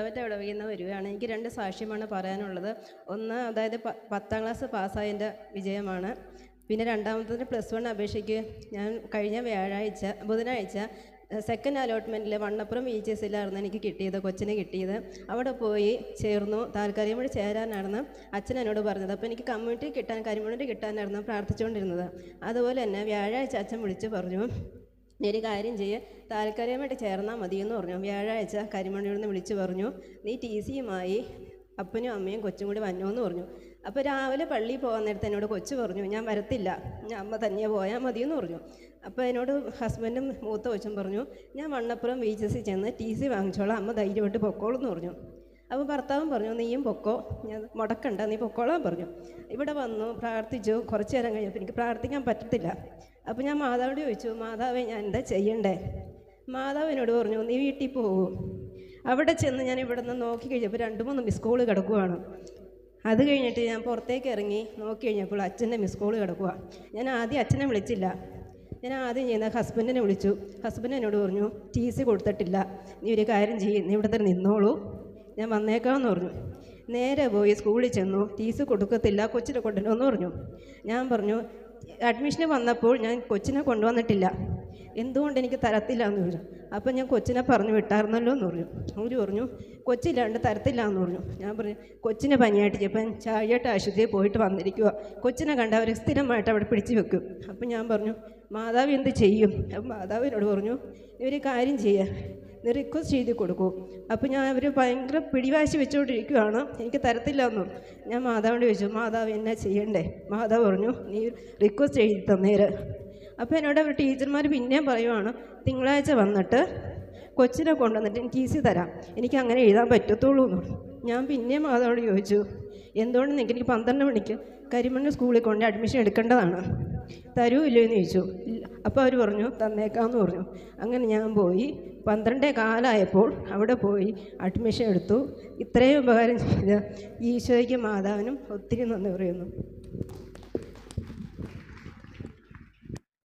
അവന്റെ അവിടെ വീണ വരികയാണ് എനിക്ക് രണ്ട് സാക്ഷ്യമാണ് പറയാനുള്ളത്. ഒന്ന് അതായത് പത്താം ക്ലാസ് പാസ്സായതിന്റെ വിജയമാണ്. പിന്നെ രണ്ടാമത്തതിന് പ്ലസ് വൺ അപേക്ഷയ്ക്ക് ഞാൻ കഴിഞ്ഞ വ്യാഴാഴ്ച ബുധനാഴ്ച സെക്കൻഡ് അലോട്ട്മെന്റിൽ വണ്ണപ്പുറം വി ജി എസിലായിരുന്നു എനിക്ക് കിട്ടിയത് കൊച്ചിന് കിട്ടിയത്. അവിടെ പോയി ചേർന്നു താൽക്കാലികം കൂടി ചേരാനായിരുന്നു അച്ഛൻ എന്നോട് പറഞ്ഞത്. അപ്പോൾ എനിക്ക് കമ്മ്യൂണിറ്റി കിട്ടാൻ കരിമണ്ണൂരി കിട്ടാനായിരുന്നു പ്രാർത്ഥിച്ചുകൊണ്ടിരുന്നത്. അതുപോലെ തന്നെ വ്യാഴാഴ്ച അച്ഛൻ വിളിച്ച് പറഞ്ഞു നീ ഒരു കാര്യം ചെയ്യ്. താൽക്കാലികമായിട്ട് ചേർന്നാൽ മതി എന്ന് പറഞ്ഞു. വ്യാഴാഴ്ച കരിമണിയോട് നിന്ന് വിളിച്ചു പറഞ്ഞു നീ ടി സിയുമായി അപ്പനും അമ്മയും കൊച്ചും കൂടി വന്നു എന്ന് പറഞ്ഞു. അപ്പോൾ രാവിലെ പള്ളിയിൽ പോകാൻ നേരത്തെ എന്നോട് കൊച്ചു പറഞ്ഞു ഞാൻ വരത്തില്ല. ഞാൻ അമ്മ തനിയെ പോയാൽ മതി എന്ന് പറഞ്ഞു. അപ്പോൾ എന്നോട് ഹസ്ബൻഡും മൂത്ത കൊച്ചും പറഞ്ഞു ഞാൻ വണ്ണപ്പുറം ബി എച്ച് എസ് ചെന്ന് ടി സി വാങ്ങിച്ചോളാം. അമ്മ ധൈര്യമായിട്ട് പൊക്കോളൂ എന്ന് പറഞ്ഞു. അപ്പോൾ ഭർത്താവും പറഞ്ഞു നീയും പൊക്കോ. ഞാൻ മുടക്കണ്ട നീ പൊക്കോളാൻ പറഞ്ഞു. ഇവിടെ വന്നു പ്രാർത്ഥിച്ചു. കുറച്ച് നേരം കഴിഞ്ഞപ്പോൾ എനിക്ക് പ്രാർത്ഥിക്കാൻ പറ്റത്തില്ല. അപ്പോൾ ഞാൻ മാതാവിനോട് ചോദിച്ചു മാതാവേ ഞാൻ എന്താ ചെയ്യണ്ടേ? മാതാവിനോട് പറഞ്ഞു നീ വീട്ടിൽ പോകൂ. അവിടെ ചെന്ന് ഞാൻ ഇവിടെ നിന്ന് നോക്കി കഴിഞ്ഞപ്പോൾ രണ്ട് മൂന്ന് മിസ് കോൾ കിടക്കുവാണ്. അത് കഴിഞ്ഞിട്ട് ഞാൻ പുറത്തേക്ക് ഇറങ്ങി നോക്കി കഴിഞ്ഞപ്പോൾ അച്ഛന്റെ മിസ് കോൾ കിടക്കുക ഞാൻ ആദ്യം അച്ഛനെ വിളിച്ചില്ല. ഞാൻ ആദ്യം ചെയ്യുന്ന ഹസ്ബൻഡിനെ വിളിച്ചു. ഹസ്ബൻഡ് എന്നോട് പറഞ്ഞു ടി സി കൊടുത്തിട്ടില്ല. നീ ഒരു കാര്യം ചെയ്യും. നീ ഇവിടെ തന്നെ നിന്നോളൂ. ഞാൻ വന്നേക്കാമെന്ന് പറഞ്ഞു. നേരെ പോയി സ്കൂളിൽ ചെന്നു. ഫീസ് കൊടുക്കത്തില്ല കൊച്ചിനെ കൊണ്ടുവരുമെന്ന് പറഞ്ഞു. ഞാൻ പറഞ്ഞു അഡ്മിഷന് വന്നപ്പോൾ ഞാൻ കൊച്ചിനെ കൊണ്ടുവന്നിട്ടില്ല. എന്തുകൊണ്ട് എനിക്ക് തരത്തില്ല? എന്ന് പറഞ്ഞു അപ്പം ഞാൻ കൊച്ചിനെ പറഞ്ഞു വിട്ടായിരുന്നല്ലോ എന്ന് പറഞ്ഞു. അവർ പറഞ്ഞു കൊച്ചില്ലാണ്ട് തരത്തില്ല എന്ന് പറഞ്ഞു. ഞാൻ പറഞ്ഞു കൊച്ചിനെ പനിയായിട്ട് ചിലപ്പം ചായട്ട് ആശുപത്രിയിൽ പോയിട്ട് വന്നിരിക്കുക കൊച്ചിനെ കണ്ട അവർ സ്ഥിരമായിട്ട് അവിടെ പിടിച്ചു വെക്കും. അപ്പം ഞാൻ പറഞ്ഞു മാതാവ് എന്ത് ചെയ്യും? അപ്പം മാതാവ് എന്നോട് പറഞ്ഞു ഇവർ കാര്യം ചെയ്യുക റിക്വസ്റ്റ് ചെയ്ത് കൊടുക്കൂ. അപ്പോൾ ഞാൻ അവർ ഭയങ്കര പിടിവാശി വെച്ചുകൊണ്ടിരിക്കുകയാണ് എനിക്ക് തരത്തില്ല ഞാൻ മാതാവിനോട് ചോദിച്ചു മാതാവ് എന്നാ ചെയ്യണ്ടേ? മാതാവ് പറഞ്ഞു നീ റിക്വസ്റ്റ് എഴുതി തന്നേര്. അപ്പോൾ എന്നോട് അവർ ടീച്ചർമാർ പിന്നെയും പറയുവാണ് തിങ്കളാഴ്ച വന്നിട്ട് കൊച്ചിനെ കൊണ്ടുവന്നിട്ട് എനിക്ക് ഈസി തരാം. എനിക്ക് അങ്ങനെ എഴുതാൻ പറ്റത്തുള്ളൂ എന്ന് പറഞ്ഞു. ഞാൻ പിന്നെയും മാതാവോട് ചോദിച്ചു എന്തുകൊണ്ട് നിങ്ങൾക്ക് എനിക്ക് പന്ത്രണ്ട് മണിക്ക് കരിമണ്ണ് സ്കൂളിൽ കൊണ്ട് അഡ്മിഷൻ എടുക്കേണ്ടതാണ്. തരൂ ഇല്ലയോ എന്ന് ചോദിച്ചു. അപ്പോൾ അവർ പറഞ്ഞു തന്നേക്കാമെന്ന് പറഞ്ഞു. അങ്ങനെ ഞാൻ പോയി പന്ത്രണ്ടേ കാലമായപ്പോൾ അവിടെ പോയി അഡ്മിഷൻ എടുത്തു. ഇത്രയും ഉപകാരം ചെയ്ത ഈശോയ്ക്കും മാതാവിനും ഒത്തിരി നന്ദി പറയുന്നു.